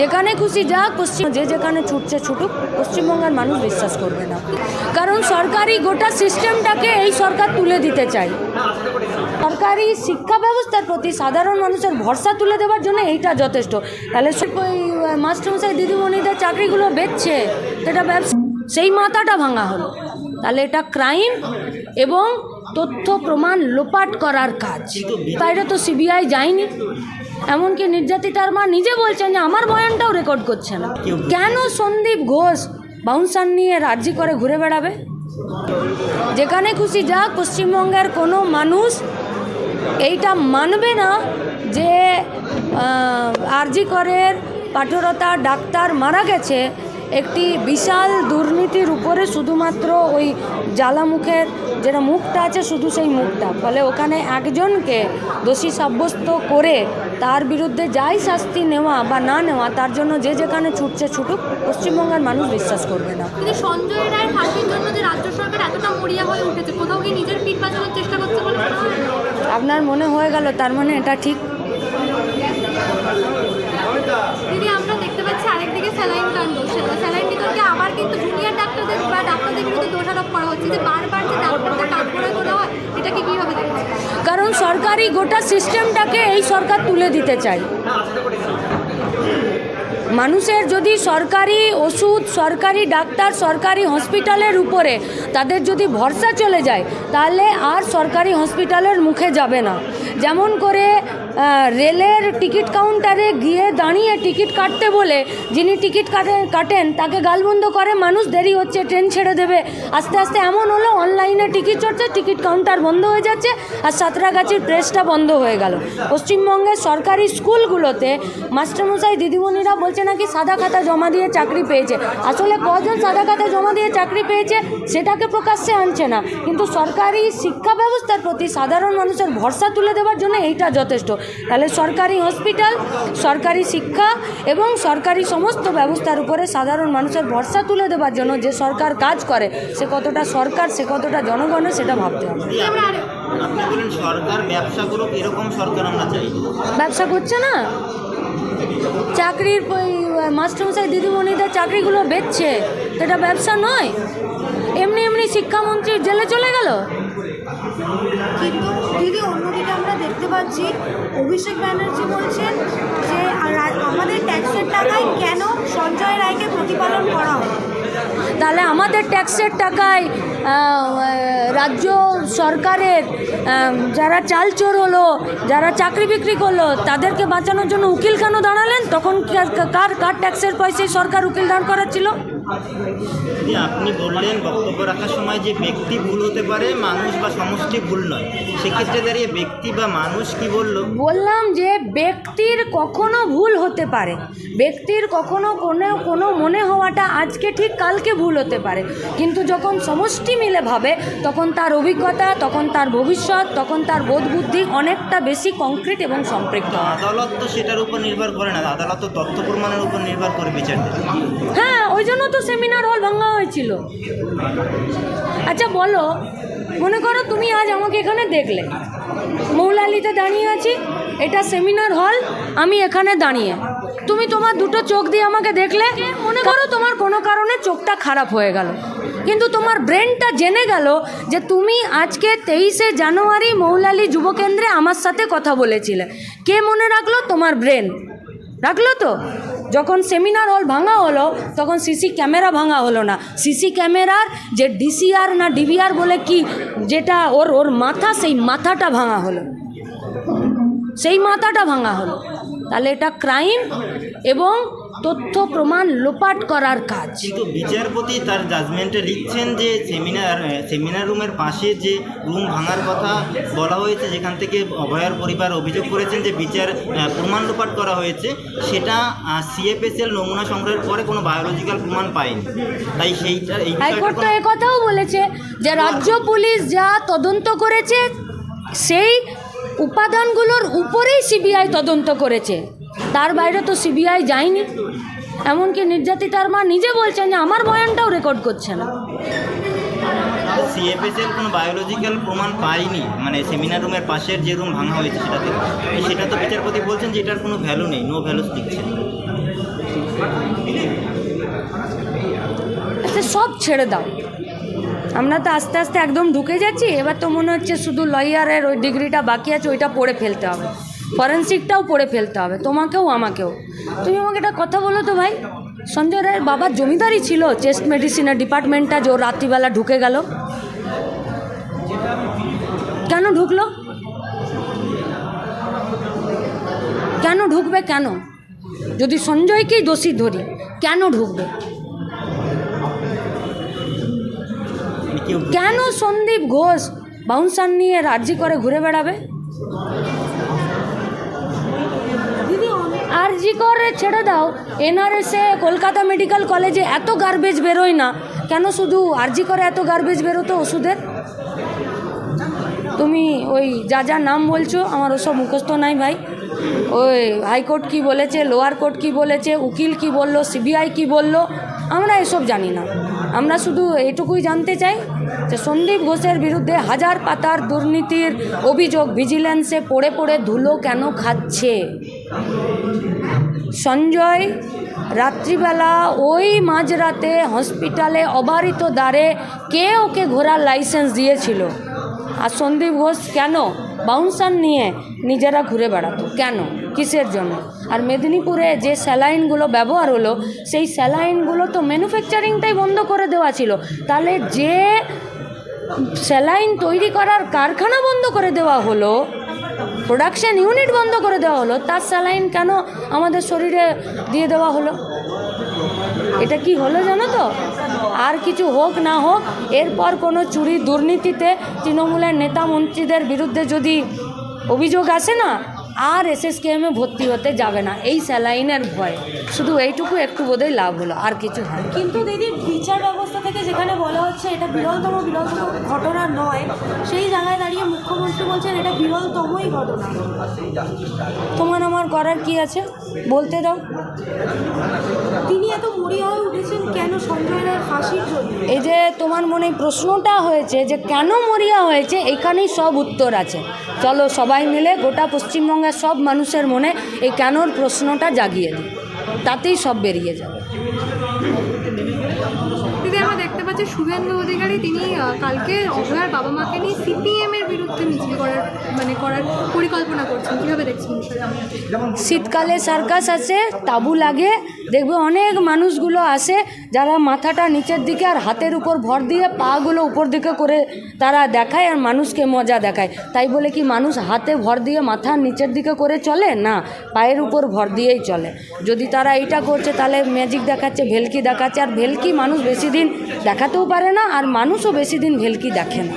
যেখানে খুশি যাক, পশ্চিম যে যেখানে ছুটছে ছুটুক, পশ্চিমবঙ্গের মানুষ বিশ্বাস করবে না। কারণ সরকারি গোটা সিস্টেমটাকে এই সরকার তুলে দিতে চাই সরকারি শিক্ষা ব্যবস্থার প্রতি সাধারণ মানুষের ভরসা তুলে দেওয়ার জন্য এইটা যথেষ্ট। তাহলে ওই মাস্টারমশাই, দিদিমণিদের চাকরিগুলো বেচছে এটা ব্যবসা সেই মাথাটা ভাঙা হলো। তাহলে এটা ক্রাইম এবং তথ্য প্রমাণ লোপাট করার কাজ। বাইরে তো সিবিআই যায়নি। এমনকি নির্যাতিতার মা নিজে বলছেন যে আমার বয়ানটাও রেকর্ড করছে না। কেন সন্দীপ ঘোষ বাউন্সার নিয়ে রাজি করে ঘুরে বেড়াবে? যেখানে খুশি যা পশ্চিমবঙ্গের কোনো মানুষ এইটা মানবে না যে আরজি করের পাঠরতা ডাক্তার মারা গেছে। একটি বিশাল দুর্নীতির উপরে শুধুমাত্র ওই জ্বালামুখের যেটা মুখটা আছে শুধু সেই মুখটা। ফলে ওখানে একজনকে দোষী সাব্যস্ত করে তার বিরুদ্ধে যাই শাস্তি নেওয়া বা না নেওয়া তার জন্য যে যেখানে ছুটছে ছুটুক পশ্চিমবঙ্গের মানুষ বিশ্বাস করবে না। কিন্তু সঞ্জয় রায়ের ফাঁসির জন্য যে রাজ্য সরকার এতটা মরিয়া হয়ে উঠেছে কোথাও কি নিজের পিঠ বাঁচানোর চেষ্টা করছে বলে আপনার মনে হয়ে গেল তার মানে এটা ঠিক? দিদি আমরা দেখতে পাচ্ছি আরেকদিকে স্যালাইন কাণ্ড স্যালাইন বিতর্কে আবার কিন্তু জুনিয়র ডাক্তারদের বা ডাক্তারদের বিরুদ্ধে দোষারোপ করা হচ্ছে যে বারবার যে তোলা হয় এটাকে কীভাবে কারণ সরকারি গোটা সিস্টেমটাকে এই সরকার তুলে দিতে চাই মানুষের যদি সরকারি ওষুধ, সরকারি ডাক্তার, সরকারি হসপিটালের উপরে তাদের যদি ভরসা চলে যায়, তাহলে আর সরকারি হসপিটালের মুখে যাবে না। যেমন করে রেলের টিকিট কাউন্টারে গিয়ে দাঁড়িয়ে টিকিট কাটতে বলে, যিনি টিকিট কাটেন কাটেন, তাকে গালবন্ধ করে, মানুষ দেরি হচ্ছে, ট্রেন ছেড়ে দেবে। আস্তে আস্তে এমন হলো, অনলাইনে টিকিট চড়ছে, টিকিট কাউন্টার বন্ধ হয়ে যাচ্ছে, আর সাঁতরাগাছির প্রেসটা বন্ধ হয়ে গেল। পশ্চিমবঙ্গের সরকারি স্কুলগুলোতে মাস্টারমশাই, দিদিমণিরা বলছে নাকি সাদা খাতা জমা দিয়ে চাকরি পেয়েছে। আসলে কজন সাদা খাতা জমা দিয়ে চাকরি পেয়েছে, সেটাকে প্রকাশ্যে আনছে না। কিন্তু সরকারি শিক্ষা ব্যবস্থার প্রতি সাধারণ মানুষের ভরসা তুলে দেওয়ার জন্য এইটা যথেষ্ট। তাহলে সরকারি হসপিটাল সরকারি শিক্ষা এবং সরকারি সমস্ত ব্যবস্থার উপরে সাধারণ মানুষের ভরসা তুলে দেওয়ার জন্য যে সরকার কাজ করে সে কতটা সরকার সে কতটা জনগণের সেটা ভাবতে হবে। সরকার ব্যবসা করুক এরকম সরকার আমরা চাই। ব্যবসা করছে না? চাকরির ওই মাস্টারমশাই দিদিমণিদের চাকরিগুলো বেচছে সেটা ব্যবসা নয়। এমনি এমনি শিক্ষামন্ত্রী জেলে চলে গেল? কিন্তু দিদি, অন্যদিকে আমরা দেখতে পাচ্ছি, অভিষেক ব্যানার্জি বলছেন যে আমাদের ট্যাক্সের টাকায় কেন সঞ্জয় রায়কে প্রতিপালন করা হয়? তাহলে আমাদের ট্যাক্সের টাকায় রাজ্য সরকারের যারা চাল চোর হলো, যারা চাকরি বিক্রি করল, তাদেরকে বাঁচানোর জন্য উকিল কেন দাঁড়ালেন? তখন কার কার ট্যাক্সের পয়সায় সরকার উকিল দাঁড় করাচ্ছিল? যে আপনি বললেন বক্তব্য রাখার সময় যে ব্যক্তি ভুল হতে পারে মানুষ বা সমষ্টি ভুল নয়। সেক্ষেত্রে দাঁড়িয়ে ব্যক্তি বা মানুষ কি বলল? বললাম যে ব্যক্তির কখনো ভুল হতে পারে। ব্যক্তির কখনো কোনো কোনো মনে হওয়াটা আজকে ঠিক কালকে ভুল হতে পারে। কিন্তু যখন সমষ্টি মিলে ভাবে তখন তার অভিজ্ঞতা তখন তার ভবিষ্যৎ তখন তার বোধ বুদ্ধি অনেকটা বেশি কংক্রিট এবং সম্পৃক্ত। আদালত তো সেটার উপর নির্ভর করে না। আদালত তো তথ্য প্রমাণের উপর নির্ভর করে বিচার হ্যাঁ ওই জন্য তো সেমিনার হল ভাঙা হয়েছিল। আচ্ছা বলো, মনে করো তুমি আজ আমাকে এখানে দেখলে। মৌলালিতে দাঁড়িয়ে আছি, এটা সেমিনার হল আমি এখানে দাঁড়িয়ে। তুমি তোমার দুটো চোখ দিয়ে আমাকে দেখলে, মনে করো তোমার কোনো কারণে চোখটা খারাপ হয়ে গেল। কিন্তু তোমার ব্রেনটা জেনে গেল যে তুমি আজকে তেইশে জানুয়ারি মৌলালি যুবকেন্দ্রে আমার সাথে কথা বলেছিলে। কে মনে রাখল? তোমার ব্রেন রাখল তো? যখন সেমিনার হল ভাঙা হলো, তখন সিসি ক্যামেরা ভাঙা হলো না। সিসি ক্যামেরার যে ডিসিআর না ডিভিআর বলে কি, যেটা ওর ওর মাথা, সেই মাথাটা ভাঙা হলো। সেই মাথাটা ভাঙা হলো। তাহলে এটা ক্রাইম এবং তথ্য প্রমাণ লোপাট করার কাজ। কিন্তু বিচারপতি তার জাজমেন্টে লিখছেন যে সেমিনার সেমিনার রুমের পাশে যে রুম ভাঙার কথা বলা হয়েছে যেখান থেকে অভয়ার পরিবার অভিযোগ করেছেন যে বিচার প্রমাণ লোপাট করা হয়েছে সেটা সিএফএসএল নমুনা সংগ্রহের পরে কোনো বায়োলজিক্যাল প্রমাণ পায়নি। তাই সেইটা এই হাইকোর্ট তো বিষয়টা কথাও বলেছে যে রাজ্য পুলিশ যা তদন্ত করেছে সেই উপাদানগুলোর উপরেই সিবিআই তদন্ত করেছে। তার বাইরে তো সিবিআই যায়নি। এমনকি নির্যাতিতার মা নিজে বলছেন যে আমার বয়ানটাও রেকর্ড করছে না। সিএফএসের কোনো বায়োলজিক্যাল প্রমাণ পাইনি। মানে সেমিনার রুমের পাশের যে রুম ভাঙা হয়েছে সেটাতে। সেটা তো বিচারপতি বলছেন যে এটার কোনো ভ্যালু নেই নো ভ্যালু দিচ্ছে আচ্ছা, সব ছেড়ে দাও। আমরা তো আস্তে আস্তে একদম ঢুকে যাচ্ছি। এবার তো মনে হচ্ছে শুধু লয়ারের ওই ডিগ্রিটা বাকি আছে ওইটা পড়ে ফেলতে হবে। ফরেন্সিকটাও পড়ে ফেলতে হবে, তোমাকেও, আমাকেও। তুমি আমাকে একটা কথা বলো তো ভাই, সঞ্জয় রায়ের বাবার জমিদারি ছিল চেস্ট মেডিসিনের ডিপার্টমেন্টটা যে রাত্রিবেলা ঢুকে গেল। কেন ঢুকলো? কেন ঢুকবে কেন? যদি সঞ্জয়কেই দোষী ধরি, কেন ঢুকবে? কেন সন্দীপ ঘোষ বাউন্সার নিয়ে রাজি করে ঘুরে বেড়াবে? দিদি জি করে ছেড়ে দাও। এনআরএসে কলকাতা মেডিকেল কলেজে এত গার্বেজ বেরোয় না। কেন শুধু আর জি করে এত গার্বেজ বেরোতো ওষুধের? তুমি ওই যা যা নাম বলছো, আমার ওসব মুখস্থ নাই ভাই। ওই হাইকোর্ট কি বলেছে লোয়ার কোর্ট কি বলেছে, উকিল কি বলল সিবিআই কি বলল, আমরা এসব জানি না। আমরা শুধু এটুকুই জানতে চাই যে সন্দীপ ঘোষের বিরুদ্ধে হাজার পাতার দুর্নীতির অভিযোগ ভিজিলেন্সে পড়ে পড়ে ধুলো কেন খাচ্ছে? সঞ্জয়, রাত্রিবেলা ওই মাঝরাতে হসপিটালে অবারিত দ্বারে কে ওকে ঘোরার লাইসেন্স দিয়েছিল? আর সন্দীপ ঘোষ, কেন? বাউন্সার নিয়ে নিজেরা ঘুরে বেড়াতো। কেন? কিসের জন্য? আর মেদিনীপুরে যে স্যালাইনগুলো ব্যবহার হলো, সেই স্যালাইনগুলো তো ম্যানুফ্যাকচারিংটাই বন্ধ করে দেওয়া ছিল। তাহলে যে স্যালাইন তৈরি করার কারখানা বন্ধ করে দেওয়া হলো প্রোডাকশন ইউনিট বন্ধ করে দেওয়া হলো। তার স্যালাইন কেন আমাদের শরীরে দিয়ে দেওয়া হলো? এটা কি হলো জানো তো? আর কিছু হোক না হোক, এরপর কোনো চুরি দুর্নীতিতে তৃণমূলের নেতা মন্ত্রীদের বিরুদ্ধে যদি অভিযোগ আসে না আর এসএসকেএমে ভর্তি হতে যাবে না। এই স্যালাইনের ভয়ে। শুধু এইটুকু একটু বোধহয় লাভ হলো আর কিছু হয় কিন্তু দিদি বিচার ব্যবস্থা থেকে যেখানে বলা হচ্ছে এটা বিরলতম বিরলতম ঘটনা নয় সেই জায়গায় দাঁড়িয়ে মুখ্যমন্ত্রী বলছেন এটা বিরলতমই ঘটনা। তোমার আমার করার কি আছে? বলতে দাও। তিনি এত মরিয়া হয়ে উঠেছেন কেন সঞ্জয় রায়ের ফাঁসির জন্য? এই যে তোমার মনে প্রশ্নটা হয়েছে যে কেন মরিয়া হয়েছে এখানেই সব উত্তর আছে। চলো সবাই মিলে গোটা পশ্চিমবঙ্গের সব মানুষের মনে এই কেনর প্রশ্নটা জাগিয়ে দিই। তাতেই সব বেরিয়ে যাবে। আমরা দেখতে পাচ্ছি শুভেন্দু অধিকারী, তিনি কালকে অভয়ার বাবা মাকে নিয়ে সিপিএম এর করার মানে করার পরিকল্পনা করছেন। কীভাবে দেখছেন শীতকালে সার্কাস আছে, তাবু লাগে। দেখবে অনেক মানুষগুলো আসে, যারা মাথাটা নিচের দিকে আর হাতের উপর ভর দিয়ে পাগুলো উপর দিকে করে তারা দেখায় আর মানুষকে মজা দেখায়। তাই বলে কি মানুষ হাতে ভর দিয়ে মাথা নিচের দিকে করে চলে? না, পায়ের উপর ভর দিয়েই চলে। যদি তারা এইটা করছে, তাহলে ম্যাজিক দেখাচ্ছে, ভেলকি দেখাচ্ছে। আর ভেলকি মানুষ বেশি দিন দেখাতেও পারে না, আর মানুষও বেশি দিন ভেলকি দেখে না।